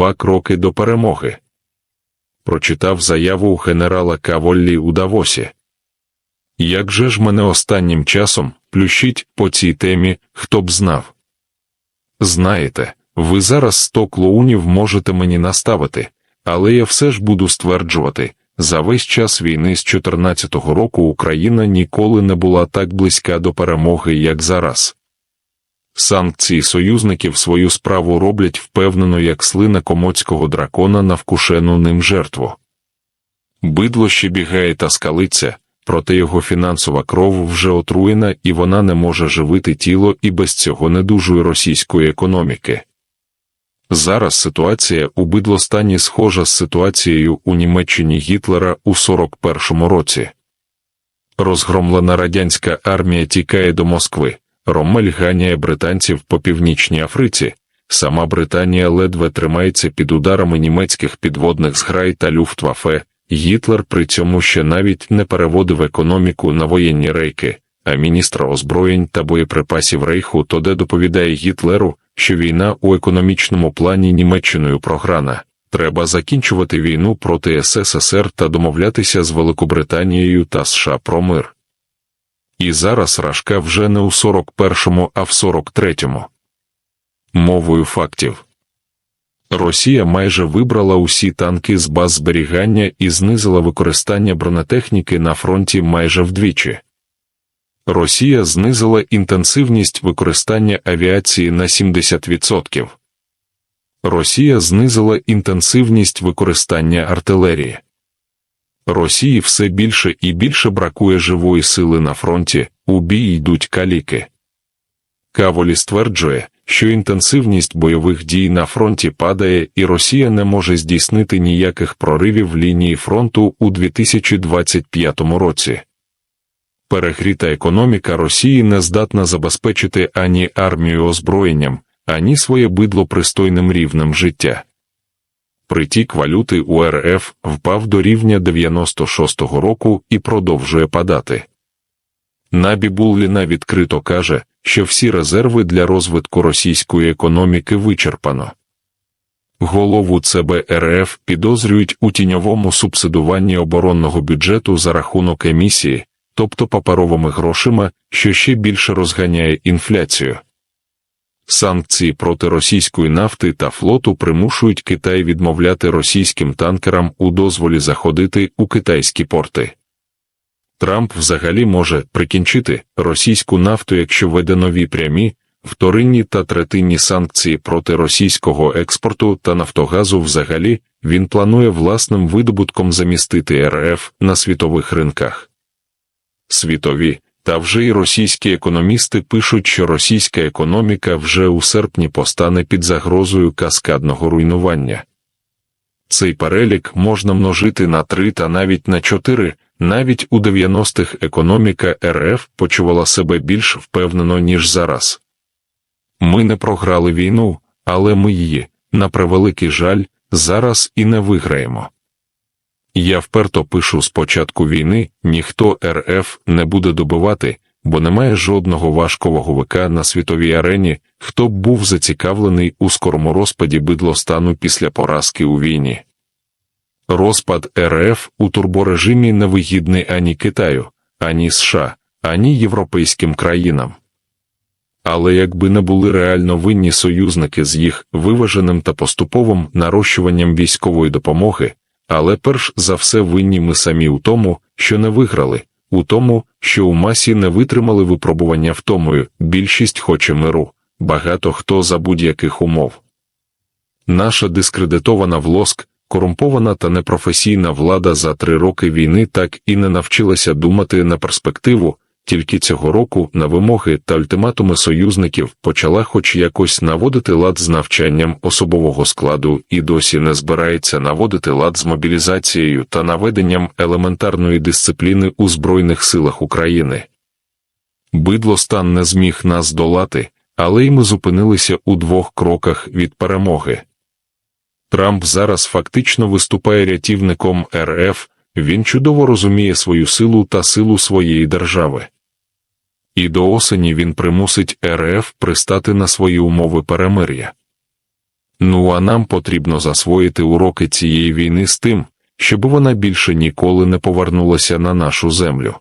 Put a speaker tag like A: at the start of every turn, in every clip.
A: два кроки до перемоги. Прочитав заяву у генерала Каволлі у Давосі. Як же ж мене останнім часом плющить по цій темі, хто б знав? Знаєте, ви зараз сто клоунів можете мені наставити, але я все ж буду стверджувати, за весь час війни з 14-го року Україна ніколи не була так близька до перемоги, як зараз. Санкції союзників свою справу роблять впевнено, як слина комоцького дракона на вкушену ним жертву. Бидло ще бігає та скалиться, проте його фінансова кров вже отруєна і вона не може живити тіло і без цього недужої російської економіки. Зараз ситуація у бидлостані схожа з ситуацією у Німеччині Гітлера у 41-му році. Розгромлена радянська армія тікає до Москви, Ромель ганяє британців по північній Африці, сама Британія ледве тримається під ударами німецьких підводних зграй та люфтвафе, Гітлер при цьому ще навіть не переводив економіку на воєнні рейки, а міністра озброєнь та боєприпасів Рейху тоде доповідає Гітлеру, що війна у економічному плані Німеччиною програна. Треба закінчувати війну проти СССР та домовлятися з Великобританією та США про мир. І зараз Рашка вже не у 41-му, а в 43-му. Мовою фактів. Росія майже вибрала усі танки з баз зберігання і знизила використання бронетехніки на фронті майже вдвічі. Росія знизила інтенсивність використання авіації на 70%. Росія знизила інтенсивність використання артилерії. Росії все більше і більше бракує живої сили на фронті, у бій йдуть каліки. Каволі стверджує, що інтенсивність бойових дій на фронті падає, і Росія не може здійснити ніяких проривів лінії фронту у 2025 році. Перегріта економіка Росії не здатна забезпечити ані армію озброєнням, ані своє бидло пристойним рівнем життя. Притік валюти у РФ впав до рівня 96-го року і продовжує падати. Набібулліна відкрито каже, що всі резерви для розвитку російської економіки вичерпано. Голову ЦБ РФ підозрюють у тіньовому субсидуванні оборонного бюджету за рахунок емісії, тобто паперовими грошима, що ще більше розганяє інфляцію. Санкції проти російської нафти та флоту примушують Китай відмовляти російським танкерам у дозволі заходити у китайські порти. Трамп взагалі може прикінчити російську нафту, якщо веде нові прямі, вторинні та третинні санкції проти російського експорту та Нафтогазу взагалі він планує власним видобутком замістити РФ на світових ринках. Світові та вже й російські економісти пишуть, що російська економіка вже у серпні постане під загрозою каскадного руйнування. Цей перелік можна множити на три та навіть на чотири. Навіть у 90-х економіка РФ почувала себе більш впевнено, ніж зараз. Ми не програли війну, але ми її, на превеликий жаль, зараз і не виграємо. Я вперто пишу з початку війни ніхто РФ не буде добивати, бо немає жодного важкого вика на світовій арені, хто б був зацікавлений у скорому розпаді бидлостану після поразки у війні. Розпад РФ у турборежимі не вигідний ані Китаю, ані США, ані європейським країнам. Але якби не були реально винні союзники з їх виваженим та поступовим нарощуванням військової допомоги, але перш за все винні ми самі у тому, що не виграли, у тому, що у масі не витримали випробування втомою, більшість хоче миру, багато хто за будь-яких умов. Наша дискредитована в лоск, корумпована та непрофесійна влада за три роки війни так і не навчилася думати на перспективу, тільки цього року на вимоги та ультиматуми союзників почала хоч якось наводити лад з навчанням особового складу і досі не збирається наводити лад з мобілізацією та наведенням елементарної дисципліни у Збройних силах України. Бидлостан не зміг нас долати, але й ми зупинилися у двох кроках від перемоги. Трамп зараз фактично виступає рятівником РФ, він чудово розуміє свою силу та силу своєї держави. І до осені він примусить РФ пристати на свої умови перемир'я. Ну а нам потрібно засвоїти уроки цієї війни з тим, щоб вона більше ніколи не повернулася на нашу землю.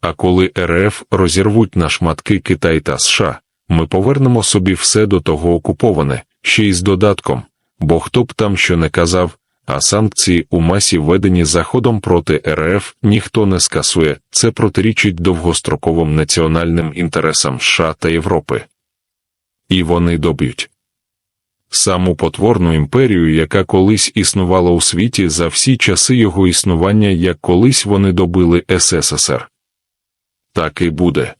A: А коли РФ розірвуть на шматки Китай та США, ми повернемо собі все до того окуповане, ще й з додатком, бо хто б там що не казав, а санкції у масі введені Заходом проти РФ ніхто не скасує, це протирічить довгостроковим національним інтересам США та Європи. І вони доб'ють. Саму потворну імперію, яка колись існувала у світі за всі часи його існування, як колись вони добили СССР. Так і буде.